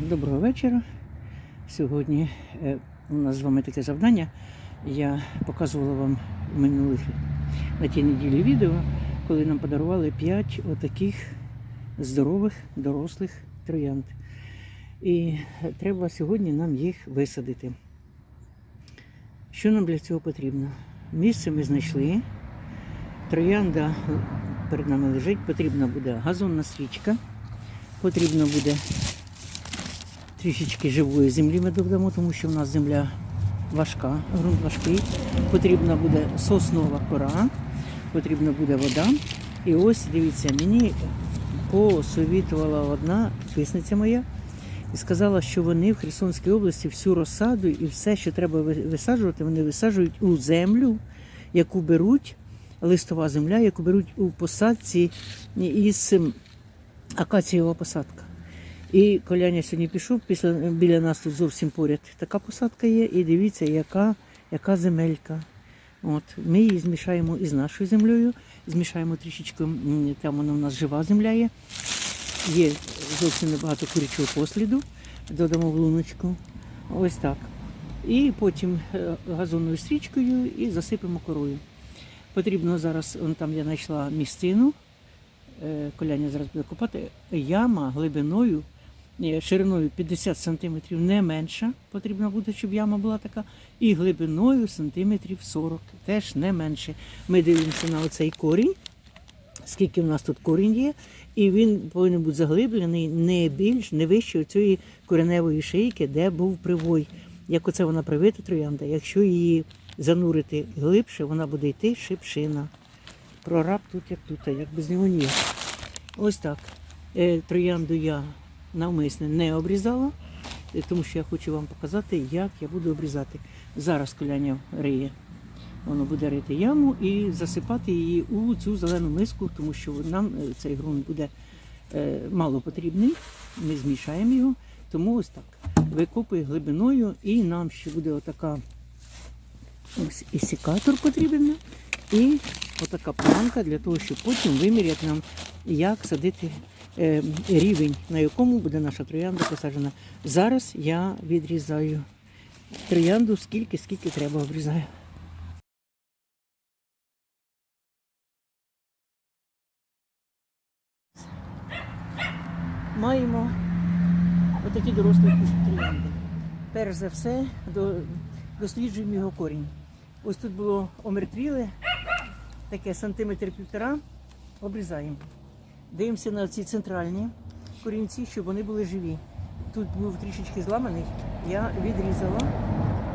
доброго вечора. Сьогодні е, у нас з вами таке завдання. Я показувала вам в минулих на тій неділі відео, коли нам подарували 5 отаких здорових дорослих троянд. І треба сьогодні нам їх висадити. Що нам для цього потрібно? Місце ми знайшли. Троянда перед нами лежить, потрібна буде газонна свічка, потрібно буде трішечки живої землі ми додамо, тому що в нас земля важка, ґрунт важкий. Потрібна буде соснова кора, потрібна буде вода. І ось дивіться, мені посовітувала одна підписниця моя і сказала, що вони в Херсонській області всю розсаду і все, що треба ви- висаджувати, вони висаджують у землю, яку беруть, листова земля, яку беруть у посадці із акацієва посадка. І Коляня сьогодні пішов після біля нас тут зовсім поряд. Така посадка є, і дивіться, яка, яка земелька. От, ми її змішаємо із нашою землею, змішаємо трішечки, там вона у нас жива земля є. Є зовсім небагато курячого посліду, додамо в луночку. Ось так. І потім е, газонною стрічкою і засипемо корою. Потрібно зараз, он там я знайшла місцину, е, коляня зараз буде копати, яма глибиною, ні, шириною 50 см не менша, потрібно буде, щоб яма була така, і глибиною сантиметрів 40, теж не менше. Ми дивимося на оцей корінь, скільки в нас тут корінь є, і він повинен бути заглиблений не більш, не вище цієї кореневої шийки, де був привой. Як оце вона привита троянда, якщо її занурити глибше, вона буде йти шипшина. Прораб тут як тут, як без нього ніяк. Ось так. Е, Троянду я навмисне не обрізала, е, тому що я хочу вам показати, як я буду обрізати. Зараз коляня риє. Воно буде рити яму і засипати її у цю зелену миску, тому що нам е, цей ґрунт буде е, мало потрібний. Ми змішаємо його. Тому ось так. Викопує глибиною, і нам ще буде отака ось і секатор потрібен, і отака планка для того, щоб потім виміряти нам, як садити е, рівень, на якому буде наша троянда посаджена. Зараз я відрізаю троянду скільки, скільки треба обрізаю. Маємо отакі дорослі троянди. Перш за все, досліджуємо його корінь. Ось тут було омертвіле, таке сантиметр півтора, обрізаємо. Дивимося на ці центральні корінці, щоб вони були живі. Тут був трішечки зламаний, я відрізала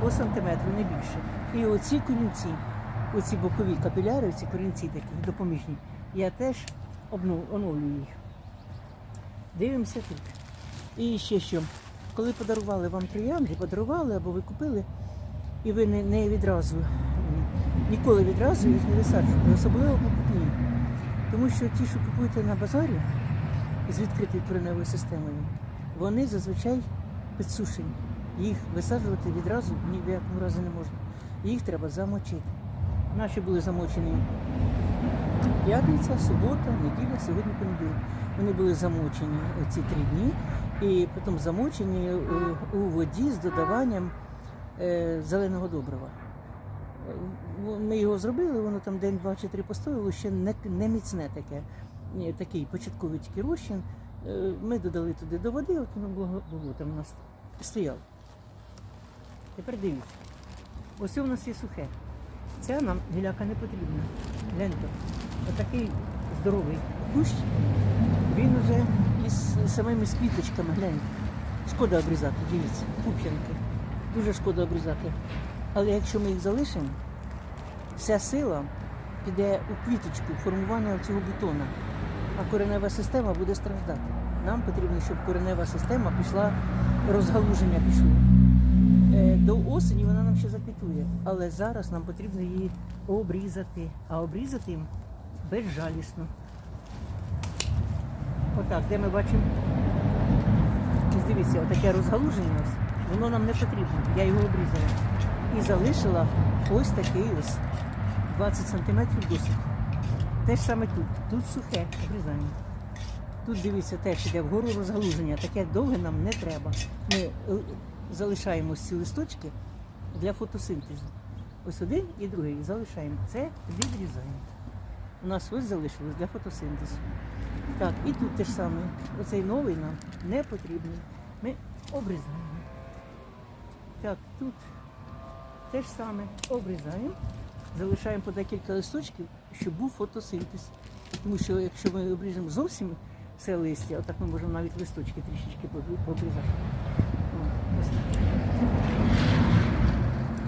по сантиметру, не більше. І оці корінці, оці бокові капіляри, ці корінці такі допоміжні, я теж оновлюю їх. Дивимося тут. І ще що, коли подарували вам троянди, подарували або ви купили, і ви не, не відразу, ніколи відразу їх не висаджуєте, особливо покупні. Тому що ті, що купуєте на базарі з відкритою кореневою системою, вони зазвичай підсушені. Їх висаджувати відразу ні в якому разі не можна. Їх треба замочити. Наші були замочені п'ятниця, субота, неділя, сьогодні понеділок. Вони були замочені ці три дні і потім замочені у, у воді з додаванням е, зеленого добрива. Ми його зробили, воно там день, два чи три постояло, ще не, не міцне таке, такий початковий тільки розчин. Е, Ми додали туди до води, от воно було, було там у нас стояло. Тепер дивіться. Ось у нас є сухе. Ця нам гіляка не потрібна. Гляньте, отакий здоровий кущ, він уже із самими з квіточками, гляньте. Шкода обрізати, дивіться, пуп'янки. Дуже шкода обрізати. Але якщо ми їх залишимо, вся сила піде у квіточку формування цього бутона, а коренева система буде страждати. Нам потрібно, щоб коренева система пішла, розгалуження пішло. Е, До осені вона нам ще заквітує, але зараз нам потрібно її обрізати. А обрізати їм безжалісно. Отак, де ми бачимо. Дивіться, отаке розгалуження ось, воно нам не потрібно. Я його обрізала. І залишила ось такий ось 20 см досить. Те ж саме тут. Тут сухе обрізаємо. Тут дивіться, теж іде вгору розгалуження. Таке довге нам не треба. Ми е, залишаємо ці листочки для фотосинтезу. Ось один і другий залишаємо. Це відрізаємо. У нас ось залишилось для фотосинтезу. Так, і тут те ж саме. Оцей новий нам не потрібний. Ми обрізаємо. Так, тут те ж саме обрізаємо, залишаємо по декілька листочків, щоб був фотосинтез. Тому що якщо ми обріжемо зовсім все листя, отак ми можемо навіть листочки трішечки пообрізати.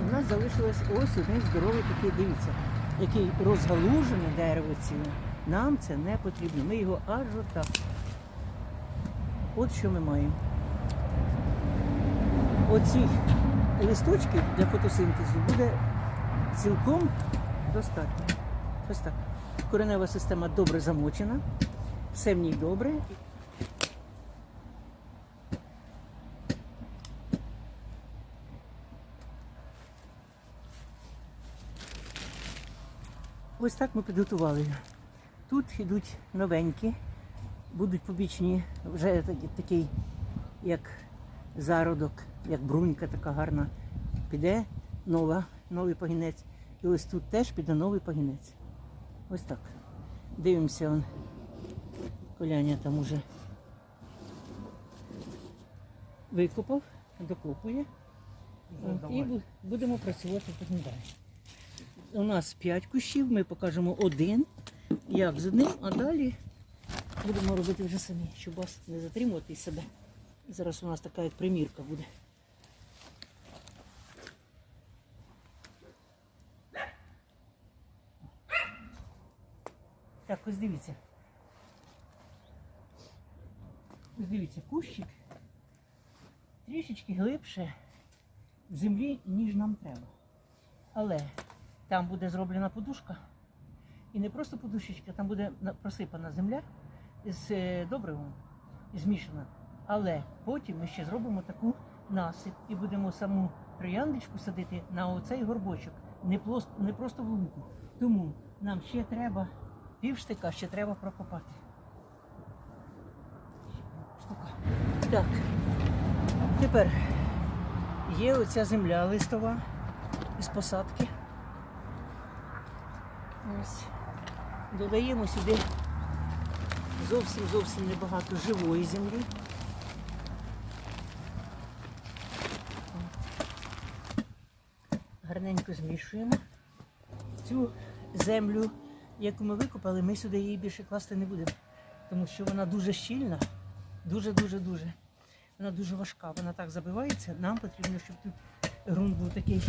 У нас залишилось ось один здоровий такий, дивіться, який розгалужене дерево ціле. Нам це не потрібно. Ми його аж отак. От що ми маємо. Оцих листочків для фотосинтезу буде цілком достатньо. Ось так. Коренева система добре замочена, все в ній добре. Ось так ми підготували. Тут йдуть новенькі, будуть побічні, вже такий, як зародок, як брунька така гарна. Піде нова, новий пагінець. І ось тут теж піде новий пагінець. Ось так. Дивимося, он. Коляня там уже викопав, докопує. От, і будемо працювати потім далі. У нас 5 кущів, ми покажемо один, як з одним, а далі будемо робити вже самі, щоб вас не затримувати себе. Зараз у нас така примірка буде. Так, ось дивіться. Ось дивіться, кущик трішечки глибше в землі, ніж нам треба. Але там буде зроблена подушка. І не просто подушечка, там буде просипана земля з е, добривом змішана. Але потім ми ще зробимо таку насип і будемо саму трояндочку садити на оцей горбочок, не, просто в лунку. Тому нам ще треба півштика, ще треба прокопати. Штука. Так. Тепер є оця земля листова із посадки. Ось. Додаємо сюди зовсім зовсім небагато живої землі. Гарненько змішуємо. Цю землю, яку ми викопали, ми сюди її більше класти не будемо, тому що вона дуже щільна, дуже-дуже-дуже. Вона дуже важка, вона так забивається. Нам потрібно, щоб тут ґрунт був такий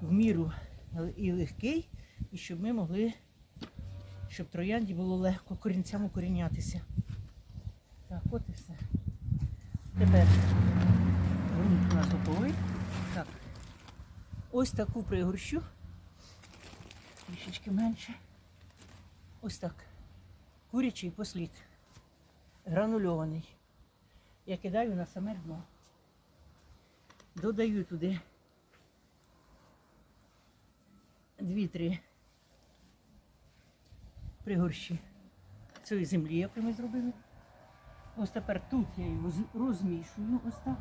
в міру і легкий, і щоб ми могли, щоб троянді було легко корінцям укорінятися. Так, от і все. Тепер ґрунт у нас готовий. Так. Ось таку пригорщу. Трішечки менше. Ось так. Курячий послід. Гранульований. Я кидаю на саме дно. Додаю туди дві-три пригорщі цієї землі, яку ми зробили. Ось тепер тут я його розмішую ось так.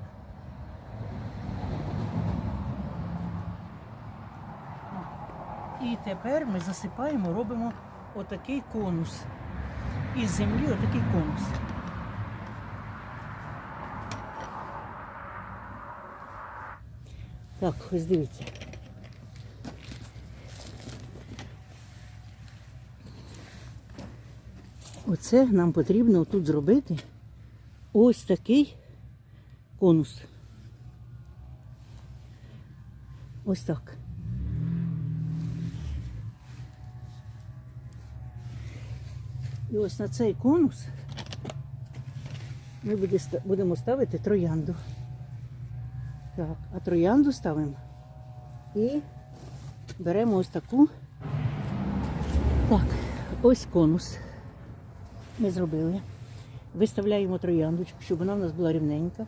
І тепер ми засипаємо, робимо отакий конус. Із землі отакий конус. Так, ось дивіться. Оце нам потрібно тут зробити ось такий конус. Ось так. І ось на цей конус ми будемо ставити троянду. Так, а троянду ставимо і беремо ось таку. Так, ось конус. Ми зробили. Виставляємо трояндочку, щоб вона в нас була рівненька.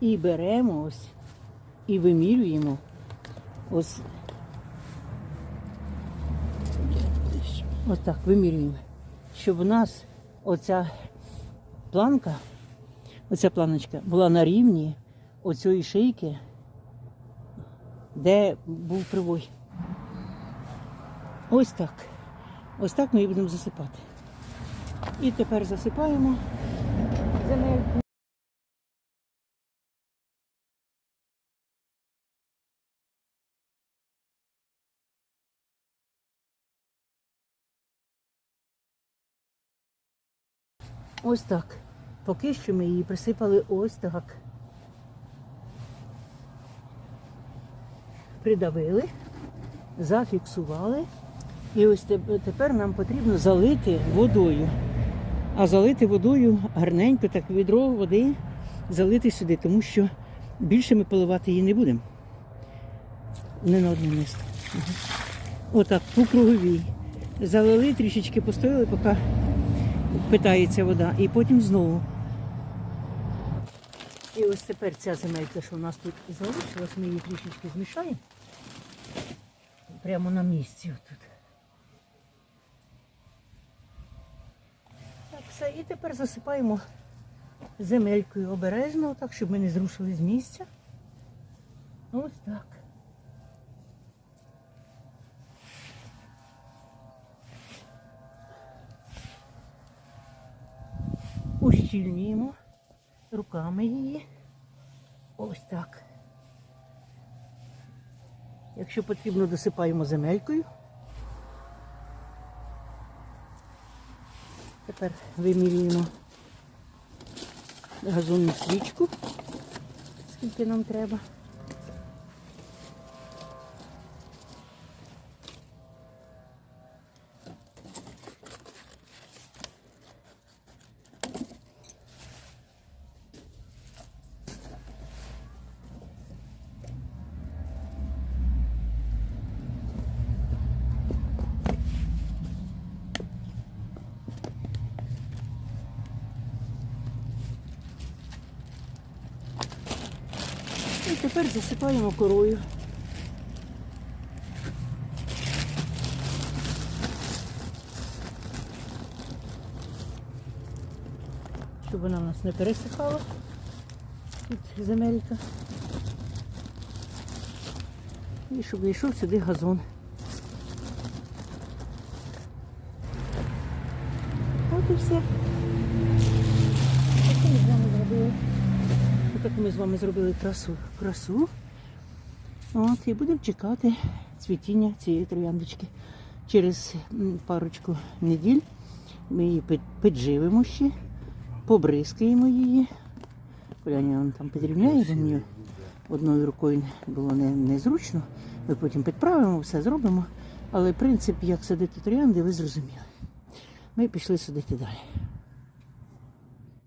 І беремо ось і вимірюємо ось. Ось так вимірюємо. Щоб у нас оця планка, оця планочка, була на рівні оцієї шийки, де був привой. Ось так. Ось так ми її будемо засипати. І тепер засипаємо земельку. Ось так. Поки що ми її присипали ось так. Придавили, зафіксували. І ось тепер нам потрібно залити водою. А залити водою гарненько, так відро води залити сюди, тому що більше ми поливати її не будемо. Не на одне місце. Отак, по круговій. Залили, трішечки постояли, поки впитається вода, і потім знову. І ось тепер ця земелька, що у нас тут залишилась, ми її трішечки змішаємо. Прямо на місці отут. Так, все. І тепер засипаємо земелькою обережно, так, щоб ми не зрушили з місця. Ось так. Ущільнюємо руками її. Ось так. Якщо потрібно, досипаємо земелькою. Тепер вимірюємо газонну свічку, скільки нам треба. Тепер засипаємо корою. Щоб вона в нас не пересихала. Тут земелька. І щоб вийшов сюди газон. От і все. Оце ми з вами зробили. Отак ми з вами зробили красу. красу. От, і будемо чекати цвітіння цієї трояндочки. Через парочку неділь ми її під- підживимо ще, побризкаємо її. Коляня вон там підрівняє, бо мені одною рукою було не, незручно. Ми потім підправимо, все зробимо. Але принцип, як садити троянди, ви зрозуміли. Ми пішли садити далі.